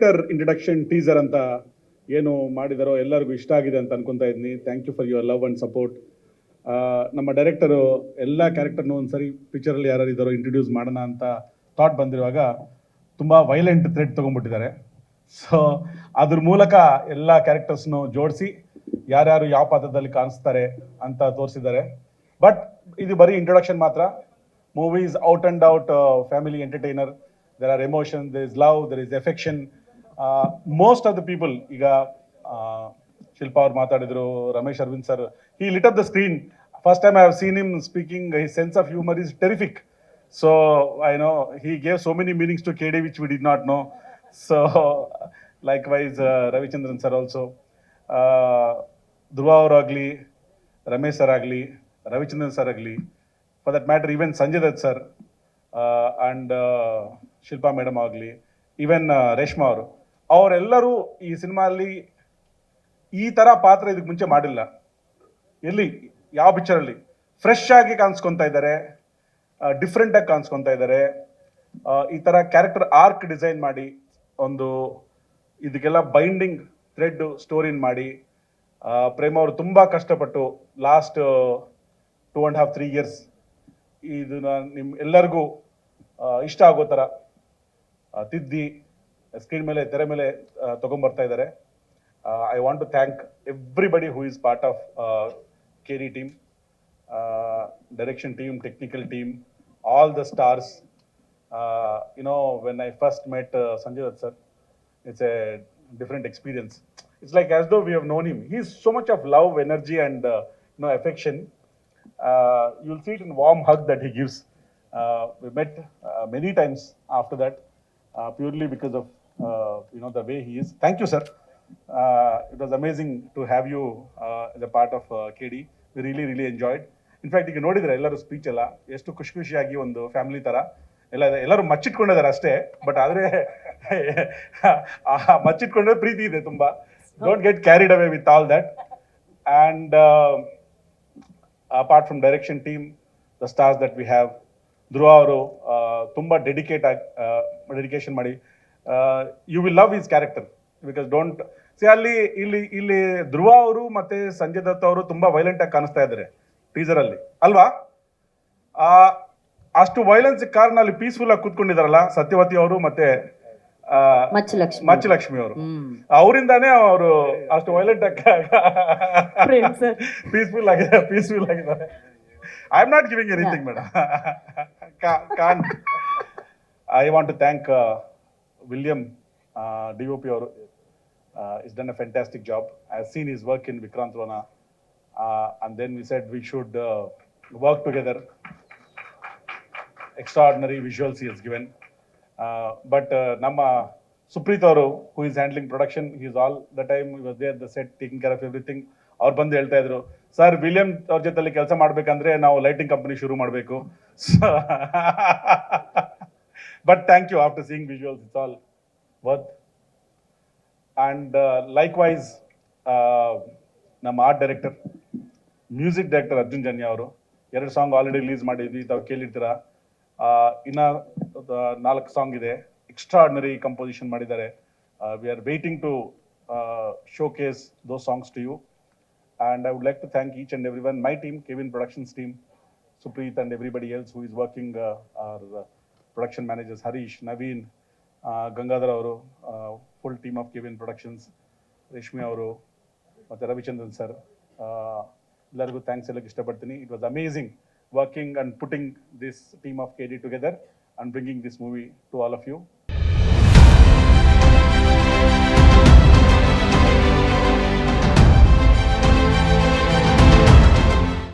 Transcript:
Director introduction teaser ಅಂತ ಏನು ಮಾಡಿದಾರೋ ಎಲ್ಲರಿಗೂ ಇಷ್ಟ ಆಗಿದೆ ಅಂತ ಅನ್ಕೊಂತಾ ಇದ್ದೀನಿ thank you for your love and support ನಮ್ಮ ಡೈರೆಕ್ಟರು ಎಲ್ಲ ಕ್ಯಾರೆಕ್ಟರ್ನು ಒಂದ್ಸರಿ ಪಿಕ್ಚರಲ್ಲಿ ಯಾರು ಇದ್ದಾರೋ ಇಂಟ್ರೊಡ್ಯೂಸ್ ಮಾಡೋಣ ಅಂತ ಥಾಟ್ ಬಂದಿರುವಾಗ ತುಂಬ ವೈಲೆಂಟ್ ಥ್ರೆಡ್ ತೊಗೊಂಡ್ಬಿಟ್ಟಿದ್ದಾರೆ. ಸೊ ಅದ್ರ ಮೂಲಕ ಎಲ್ಲ ಕ್ಯಾರೆಕ್ಟರ್ಸ್ನು ಜೋಡಿಸಿ ಯಾರ್ಯಾರು ಯಾವ ಪಾತ್ರದಲ್ಲಿ ಕಾಣಿಸ್ತಾರೆ ಅಂತ ತೋರಿಸಿದ್ದಾರೆ. ಬಟ್ ಇದು ಬರೀ ಇಂಟ್ರೊಡಕ್ಷನ್ ಮಾತ್ರ. Movies out and out family entertainer there are emotion there is love there is affection most of the people ಈಗ ಶಿಲ್ಪಾ ಅವ್ರು ಮಾತಾಡಿದ್ರು, Ramesh Aravind sir he lit up the screen first time I have seen him speaking he sense of humour is terrific so I know he gave so many meanings to K D which we did not know so likewise Ravichandran sir also Dhruva ಅವರಾಗಲಿ Ramesh sir ಆಗಲಿ Ravichandran sir ಆಗಲಿ for that matter even Sanjay Dutt sir and Shilpa madam ಆಗಲಿ even Reshma ಅವರು. ಅವರೆಲ್ಲರೂ ಈ ಸಿನಿಮಾದಲ್ಲಿ ಈ ಥರ ಪಾತ್ರ ಇದಕ್ಕೆ ಮುಂಚೆ ಮಾಡಿಲ್ಲ. ಎಲ್ಲಿ? ಯಾವ ಪಿಕ್ಚರಲ್ಲಿ ಫ್ರೆಶ್ ಆಗಿ ಕಾಣಿಸ್ಕೊತಾ ಇದ್ದಾರೆ. ಡಿಫ್ರೆಂಟ್ ಆಗಿ ಕಾಣಿಸ್ಕೊತಾ ಇದ್ದಾರೆ. ಈ ಥರ ಕ್ಯಾರೆಕ್ಟರ್ ಆರ್ಕ್ ಡಿಸೈನ್ ಮಾಡಿ ಒಂದು ಇದಕ್ಕೆಲ್ಲ ಬೈಂಡಿಂಗ್ ಥ್ರೆಡ್ ಸ್ಟೋರಿನ್ ಮಾಡಿ ಪ್ರೇಮ ಅವರು ತುಂಬ ಕಷ್ಟಪಟ್ಟು last two and half three years ಇದನ್ನ ನಿಮ್ ಎಲ್ಲರಿಗೂ ಇಷ್ಟ ಆಗೋ ಆ, ತಿದ್ದಿ ಸ್ಕ್ರೀನ್ ಮೇಲೆ ತೆರೆ ಮೇಲೆ ಆ, ತಗೊಂಬರ್ತಾ ಇದ್ದಾರೆ I want to thank everybody who is part of K D team direction team technical team all the stars you know when I first met Sanjay Dutt sir it's a different experience. It's like as though we have known him. He's so much of love, energy, and uh, you know affection. Uh, you'll see it in warm hug that he gives. Uh, we met uh, many times after uh, you know the way he is. Thank you, sir. Uh, it was amazing to have you uh, as a part of KD. We really, really enjoyed. In fact ಈಗ ನೋಡಿದ್ರೆ ಎಲ್ಲರೂ speech ಎಲ್ಲ ಎಷ್ಟು ಖುಷಿ ಖುಷಿಯಾಗಿ ಒಂದು family ತರ ಎಲ್ಲ. ಎಲ್ಲರೂ ಮಚ್ಚಿಟ್ಕೊಂಡಿದ್ದಾರೆ ಅಷ್ಟೇ ಬಟ್ ಆದ್ರೆ ಮಚ್ಚಿಟ್ಕೊಂಡ್ರೆ ಪ್ರೀತಿ ಇದೆ ತುಂಬಾ don't get carried away with all that and apart from direction team the stars that we have Dhruva ಅವರು ತುಂಬ ಡೆಡಿಕೇಟ್ ಆಗಿ ಡೆಡಿಕೇಶನ್ ಮಾಡಿ you will love his character because don't see ಅಲ್ಲಿ ಇಲ್ಲಿ ಇಲ್ಲಿ ಧ್ರುವ ಅವರು ಮತ್ತೆ ಸಂಜಯ್ ದತ್ ಅವರು ತುಂಬಾ ವೈಲೆಂಟ್ ಆಗಿ ಕಾಣಿಸ್ತಾ ಇದ್ದಾರೆ ಟೀಸರ್ ಅಲ್ಲಿ. ಅಲ್ವಾ? ಆ, ಅಷ್ಟು ವೈಲೆನ್ಸ್ ಕಾರಣ ಅಲ್ಲಿ ಪೀಸ್ಫುಲ್ ಆಗಿ ಕೂತ್ಕೊಂಡಿದಾರಲ್ಲ ಸತ್ಯವತಿ ಅವರು ಮತ್ತೆ ಮಚ್ಚಲಕ್ಷ್ಮಿ ಅವರು. ಅವರಿಂದಾನೇ ಅವರು ಅಷ್ಟು ವೈಲೆಂಟ್ ಆಗಿ. ಪೀಸ್ಫುಲ್ ಆಗಿದೆ ಪೀಸ್ಫುಲ್ ಆಗಿದೆ I am not giving anything madam can I want to thank William D O P ಅವರು is done a fantastic job I seen his work in Vikrant Rona and then we said we should work together extraordinary visuals he has given. Uh, but uh, ನಮ್ಮ ಸುಪ್ರೀತ್ ಅವರು who is handling production is all the time was there the set taking care of everything ಅವ್ರು ಬಂದು ಹೇಳ್ತಾ ಇದ್ರು sir William ಅವ್ರ ಜೊತೆಲಿ ಕೆಲಸ ಮಾಡ್ಬೇಕಂದ್ರೆ ನಾವು ಲೈಟಿಂಗ್ ಕಂಪನಿ ಶುರು ಮಾಡಬೇಕು. But thank you after seeing visuals it's all worth and likewise ನಮ್ಮ art director music director Arjun Janya ಅವರು, ಎರಡು ಸಾಂಗ್ ಆಲ್ರೆಡಿ ರಿಲೀಸ್ ಮಾಡಿದ್ವಿ, ತಾವು ಕೇಳಿರ್ತೀರಾ? ಇನ್ನ ನಾಲ್ಕು ಸಾಂಗ್ ಇದೆ. ಎಕ್ಸ್ಟ್ರಾ ಆರ್ಡಿನರಿ ಕಂಪೋಸಿಷನ್ ಮಾಡಿದ್ದಾರೆ we are waiting to showcase those songs to you and I would like to thank each and every one my team Kevin productions team Supreeth and everybody else who is working our uh, managers, Harish, Naveen, uh, Gangadhar ಅವರು, uh, full team of Kevin Productions, Reshmi ಅವರು, ಮತ್ತೆ Ravichandran sir, ಎಲ್ಲರಿಗೂ thanks ಹೇಳಕ್ಕೆ ಇಷ್ಟಪಡ್ತೀನಿ. It was amazing working and putting this team of KD together and bringing this movie to all of you.